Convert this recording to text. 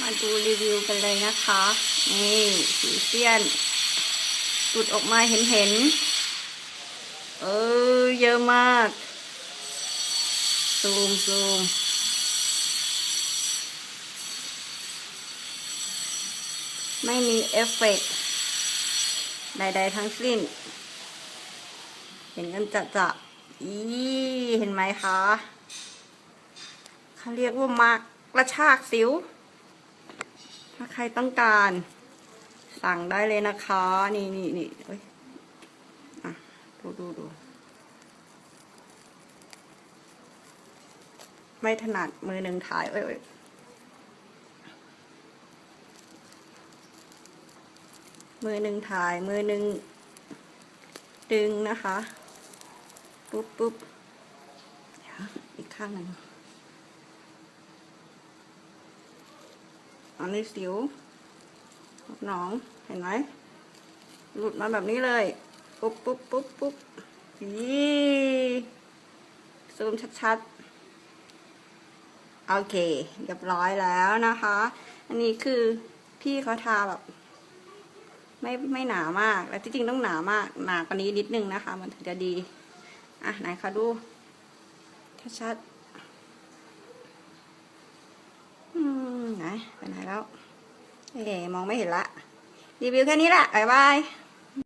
มาดูรีวิวกันเลยนะคะ นี่สีเซียนหลุดออกมาเห็นเห็น เออเยอะมาก ซูมซูมไม่มีเอฟเฟกใดๆทั้งสิ้น เห็นกันจะจะๆอีเห็นไหมคะเขาเรียกว่ามากกระชากสิว ถ้าใครต้องการสั่งได้เลยนะคะ นี่นี่นี่เอ้ยอะ ดูดูดู ไม่ถนัดมือหนึ่งถ่ายเอ้ยเอ้ยมือหนึ่งถ่ายมือหนึ่งดึงนะคะ ปุ๊บปุ๊บอีกข้างหนึ่ง อันนี้สิวหนองเห็นไหมหลุดมาแบบนี้เลย ปุ๊บปุ๊บปุ๊บปุ๊บยี่ซูมชัดๆ โอเค เรียบร้อยแล้วนะคะ อันนี้คือพี่เขาทาแบบ ไม่ไม่หนามาก แล้วที่จริงต้องหนามาก หนากว่านี้นิดนึงนะคะ มันถึงจะดี อะ ไหนคะดู ชัดๆ อืมไหน ไปไหนแล้วเอ๋มองไม่เห็นละ รีวิวแค่นี้แหละบ๊ายบาย